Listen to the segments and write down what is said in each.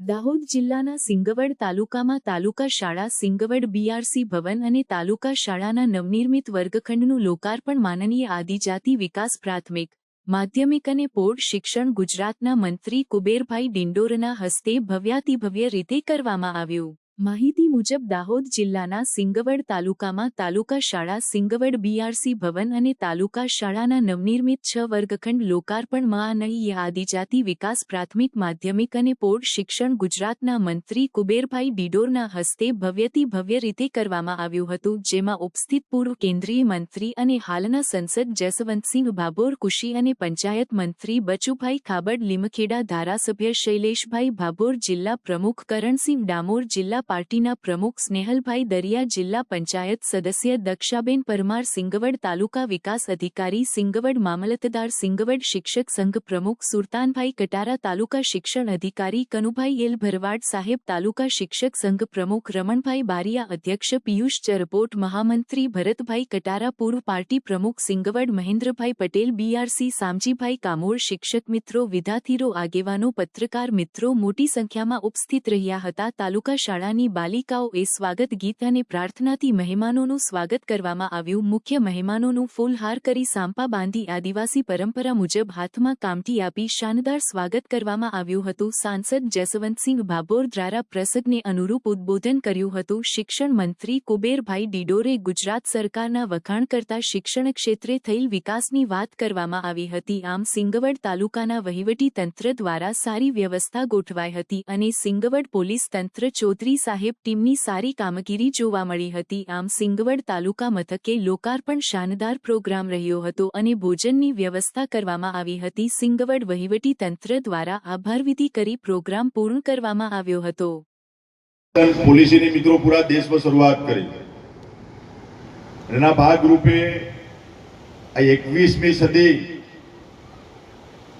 દાહોદ જિલ્લાના સિંગવડ તાલુકામાં તાલુકા શાળા સિંગવડ બીઆરસી ભવન અને તાલુકા શાળાના નવનિર્મિત વર્ગખંડનું લોકાર્પણ માનનીય આદિજાતિ વિકાસ પ્રાથમિક, માધ્યમિક અને પોળ શિક્ષણ ગુજરાતના મંત્રી કુબેરભાઈ ડિંડોરના હસ્તે ભવ્યાતિભવ્ય રીતે કરવામાં આવ્યું. માહિતી મુજબ, દાહોદ જિલ્લાના સિંગવડ તાલુકામાં તાલુકા શાળા સિંગવડ બીઆરસી ભવન અને તાલુકા શાળાના નવનિર્મિત છ વર્ગખંડ લોકાર્પણ માનનીય આદિજાતિ વિકાસ પ્રાથમિક માધ્યમિક અને પોઢ શિક્ષણ ગુજરાતના મંત્રી કુબેરભાઈ ડિડોરના હસ્તે ભવ્યથી ભવ્ય રીતે કરવામાં આવ્યું હતું, જેમાં ઉપસ્થિત પૂર્વ કેન્દ્રીય મંત્રી અને હાલના સંસદ જસવંતસિંહ ભાભોર કુશી અને પંચાયત મંત્રી બચુભાઈ ખાબડ, લીમખેડા ધારાસભ્ય શૈલેષભાઈ ભાભોર, જિલ્લા પ્રમુખ કરણસિંહ ડામોર, જિલ્લા પાર્ટીના પ્રમુખ સ્નેહલભાઈ દરિયા જિલ્લા પંચાયત સદસ્ય દક્ષાબેન પરમાર સિંગવડ તાલુકા વિકાસ અધિકારી સિંગવડ મામલતદાર સિંગવડ શિક્ષક સંઘ પ્રમુખ સુરતાનભાઈ કટારા તાલુકા શિક્ષણ અધિકારી કનુભાઈ એલ ભરવાડ સાહેબ તાલુકા શિક્ષક સંઘ પ્રમુખ રમણભાઈ બારિયા અધ્યક્ષ પિયુષ ચરપોટ મહામંત્રી ભરતભાઈ કટારા પૂર્વ પાર્ટી પ્રમુખ સિંગવડ મહેન્દ્રભાઈ પટેલ બીઆરસી સામજીભાઈ કામોળ શિક્ષક મિત્રો વિદ્યાર્થીઓ આગેવાનો પત્રકાર મિત્રો મોટી સંખ્યામાં ઉપસ્થિત રહ્યા હતા તાલુકા શાળાની બાલિકાઓએ સ્વાગત ગીત અને પ્રાર્થનાથી મહેમાનોનું સ્વાગત કરવામાં આવ્યું. મુખ્ય મહેમાનોનું ફૂલહાર કરી સાંપા બાંધી આદિવાસી પરંપરા મુજબ હાથમાં કામઠી આપી શાનદાર સ્વાગત કરવામાં આવ્યું હતું. સાંસદ જસવંતસિંહ ભાભોર દ્વારા પ્રસંગને અનુરૂપ ઉદબોધન કર્યું હતું. શિક્ષણ મંત્રી કુબેરભાઈ ડિડોરે ગુજરાત સરકારના વખાણ કરતા શિક્ષણ ક્ષેત્રે થયેલ વિકાસની વાત કરવામાં આવી હતી. આમ સિંગવડ તાલુકાના વહીવટી તંત્ર દ્વારા સારી વ્યવસ્થા ગોઠવાઈ હતી અને સિંગવડ પોલીસ તંત્ર ચૌધરી સાહેબ ટીમની સારી કામગીરી જોવા મળી હતી. આમ સિંગવડ તાલુકા મથકે લોકાર્પણ શાનદાર પ્રોગ્રામ રહ્યો હતો અને ભોજનની વ્યવસ્થા કરવામાં આવી હતી. સિંગવડ વહીવટી તંત્ર દ્વારા આભારવિધિ કરી પ્રોગ્રામ પૂર્ણ કરવામાં આવ્યો હતો.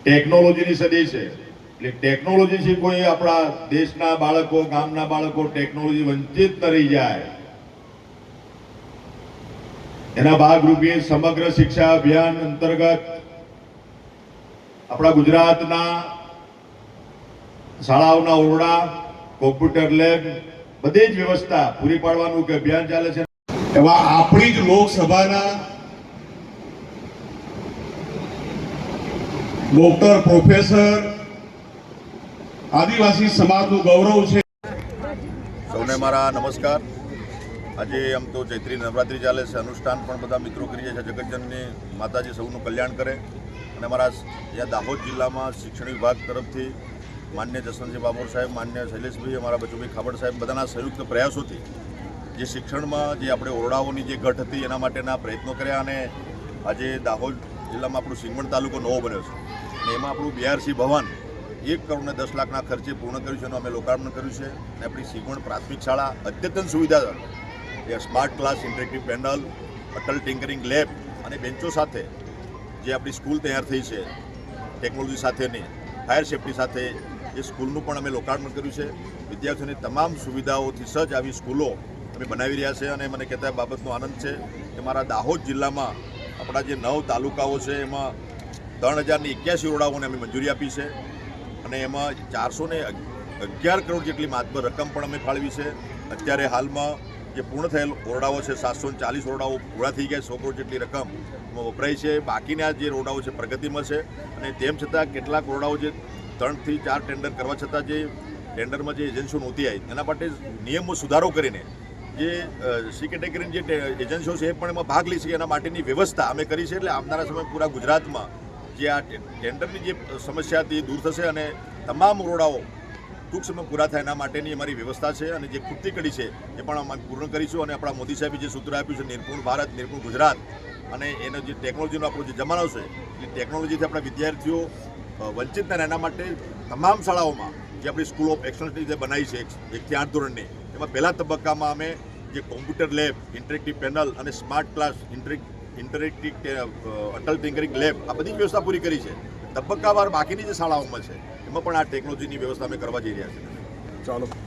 ટેકનોલોજીની સદી છે. એટલે ટેકનોલોજીથી કોઈ આપણા દેશના બાળકો, ગામના બાળકો ટેકનોલોજી વંચિત રહી જાય. એના ભાગરૂપે સમગ્ર શિક્ષા અભિયાન અંતર્ગત આપણા ગુજરાતના શાળાઓના ઓરડા કોમ્પ્યુટર લેબ બધી જ વ્યવસ્થા પૂરી પાડવાનું કે અભિયાન ચાલે છે. એવા આપણી જ લોકસભાના ડોક્ટર પ્રોફેસર આદિવાસી સમાજનું ગૌરવ છે. સૌને મારા નમસ્કાર. આજે આમ તો ચૈત્રી નવરાત્રિ ચાલે છે. અનુષ્ઠાન પણ બધા મિત્રો કરી છે. જગતજનની માતાજી સૌનું કલ્યાણ કરે. અને મારા અહીંયા દાહોદ જિલ્લામાં શિક્ષણ વિભાગ તરફથી માન્ય જસવંતસિંહ બાબોર સાહેબ, માન્ય શૈલેષભાઈ, અમારા બચુભાઈ ખાબડ સાહેબ બધાના સંયુક્ત પ્રયાસોથી જે શિક્ષણમાં જે આપણે ઓરડાઓની જે ઘટ હતી એના માટેના પ્રયત્નો કર્યા અને આજે દાહોદ જિલ્લામાં આપણું સિંગવણ તાલુકો નવો બન્યો છે. અને એમાં આપણું બીઆરસી ભવન એક કરોડને દસ લાખના ખર્ચે પૂર્ણ કર્યું છે એનું અમે લોકાર્પણ કર્યું છે. અને આપણી સિંગવણ પ્રાથમિક શાળા અદ્યતન સુવિધા એ smart class, interactive panel Atal tinkering lab અને બેન્ચો સાથે જે આપણી સ્કૂલ તૈયાર થઈ છે, ટેકનોલોજી સાથેની, ફાયર સેફટી સાથે, એ સ્કૂલનું પણ અમે લોકાર્પણ કર્યું છે. વિદ્યાર્થીઓની તમામ સુવિધાઓથી સજ્જ આવી સ્કૂલો અમે બનાવી રહ્યા છે અને મને કહેતા બાબતનો આનંદ છે કે મારા દાહોદ જિલ્લામાં આપણા જે નવ તાલુકાઓ છે, એમાં ત્રણ હજારની એક્યાસી ઓરડાઓને અમે મંજૂરી આપી છે. અને એમાં ચારસો ને અગિયાર કરોડ જેટલી માતબર રકમ પણ અમે ફાળવી છે. અત્યારે હાલમાં જે પૂર્ણ થયેલ ઓરડાઓ છે, સાતસો ચાલીસ ઓરડાઓ પૂરા થઈ ગયા, સો કરોડ જેટલી રકમ વપરાય છે. બાકીના જે ઓરડાઓ છે, પ્રગતિમાં છે. અને તેમ છતાં કેટલાક ઓરડાઓ જે ત્રણથી ચાર ટેન્ડર કરવા છતાં જે ટેન્ડરમાં જે એજન્સીઓ નહોતી આવી, એના માટે નિયમમાં સુધારો કરીને જે સી કેટેગરીની જે એજન્સીઓ છે એ પણ એમાં ભાગ લઈ શકે એના માટેની વ્યવસ્થા અમે કરી છે. એટલે આવનારા સમય પૂરા ગુજરાતમાં જે આ ટેન્ડરની જે સમસ્યા હતી દૂર થશે અને તમામ ઓરડાઓ ટૂંક સમય પૂરા થાય એના માટેની અમારી વ્યવસ્થા છે અને જે ખૂટતી કડી છે એ પણ અમે પૂર્ણ કરીશું અને આપણા મોદી સાહેબે જે સૂત્ર આપ્યું છે, નિર્પુણ ભારત, નિર્પુણ ગુજરાત અને એનો જે ટેકનોલોજીનો આપણો જે જમાનો છે, એ ટેકનોલોજીથી આપણા વિદ્યાર્થીઓ વંચિત થાય એના માટે તમામ શાળાઓમાં જે આપણી સ્કૂલ ઓફ એક્સલન્સની જે બનાવી છે, એક- એકથી આઠ ધોરણની, એમાં પહેલા તબક્કામાં અમે જે કોમ્પ્યુટર લેબ, ઇન્ટરેક્ટિવ પેનલ અને smart class interact interactive Atal tinkering lab, આ બધી વ્યવસ્થા પૂરી કરી છે. તબક્કાવાર બાકીની જે શાળાઓમાં છે, એમાં પણ આ ટેકનોલોજીની વ્યવસ્થા અમે કરવા જઈ રહ્યા છીએ. ચાલો.